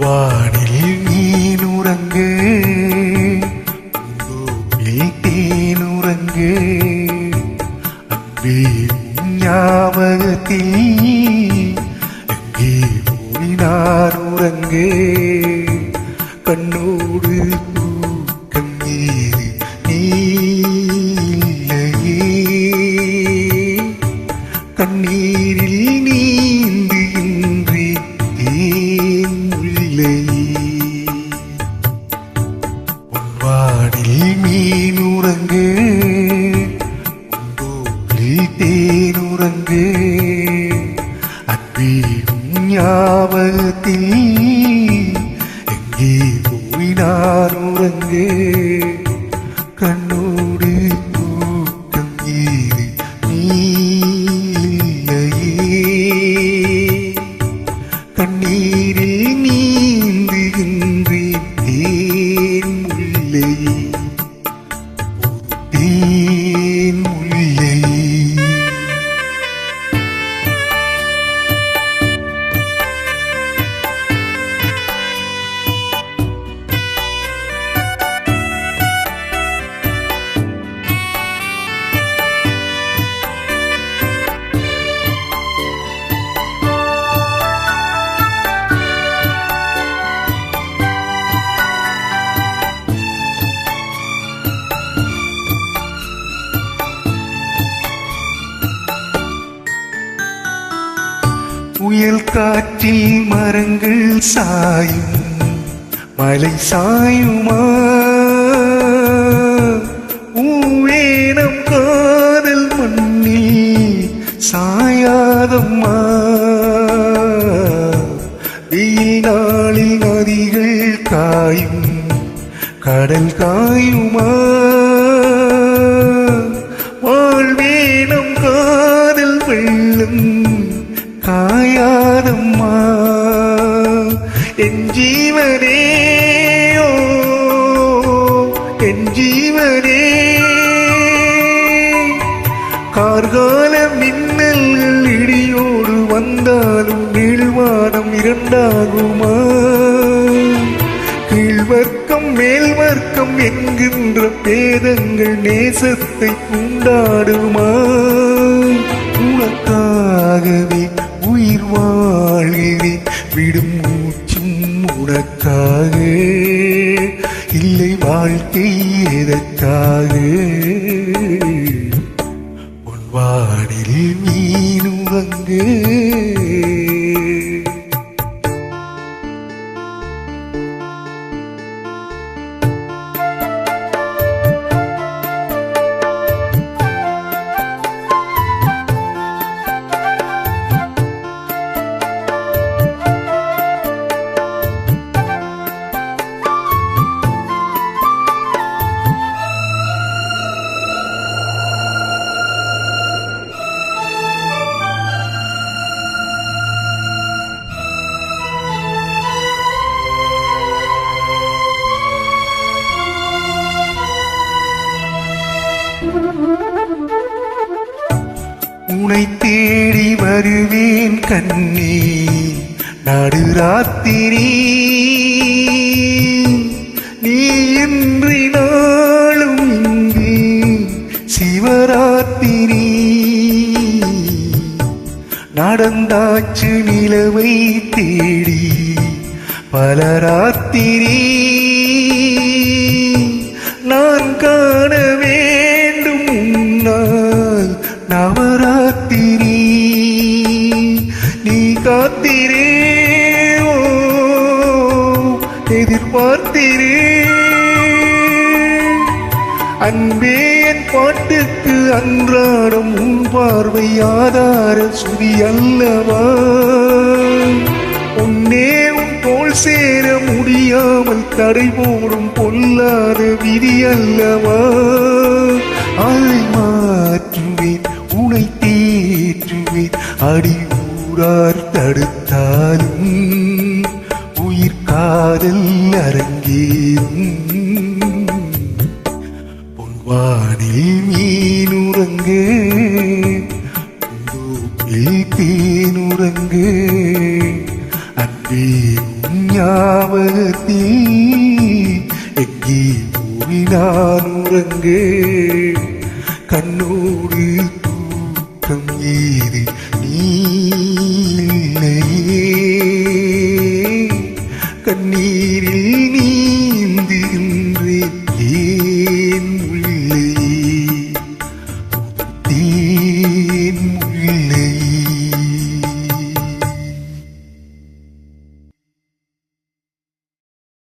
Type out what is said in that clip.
வானில் நீனுறங்கு பூவில் தேனுறங்கு அன்பே ஞாபகத்தில் எங்கே போய் நான் உறங்கு? கண்ணோடு உன்போலில் தேனுறங்கு அன்பீடும் ஞாபகத்தில் எங்கே போய் நான் உறங்கு. காற்றில் மரங்கள் சாயும் மலை சாயுமா? ஊவேனம் காதல் மண்ணில் சாயாதம்மா? வெயில் நாளில் நதிகள் காயும் கடல் காயுமா? நீழ்வானம் இரண்டாகுமா? கீழ்வர்க்கம் மேல்வர்க்கம் என்கின்ற பேதங்கள் நேசத்தை உண்டாடுமா? உனக்காகவே உயிர் வாழ்கிறேன் விடும் மூச்சும் உனக்காக இல்லை வாழ்க்கை எதற்காக? உன் வானில் மீனுறங்கு உனை தேடி வருவேன் கண்ணே. நடுராத்திரி நீ இன்றி நாளும் இங்கே. சிவராத்திரி. நடந்தாச்சு நிலவை தேடி. பல ராத்திரி. நான் காண எதிர்பார்த்திரே அன்பே என் பாட்டுக்கு அன்றாடம் உன் பார்வை ஆதார சுதி அல்லவா? உன்னே உன் தோல் சேர முடியாமல் தடை போடும் பொல்லாத விதி அல்லவா? அதை மாற்றுவேன் உனை தேற்றுவேன் அடி ஊரார் தடுத்தாலும் காதில் அரங்கி பொன்வானில் மீனுறங்கு தீனுறங்கு அன்பே ஞாபகத்தில் எங்கி போய் நான் உறங்கு. கண்ணோடு தூக்கம் ஏது? நீ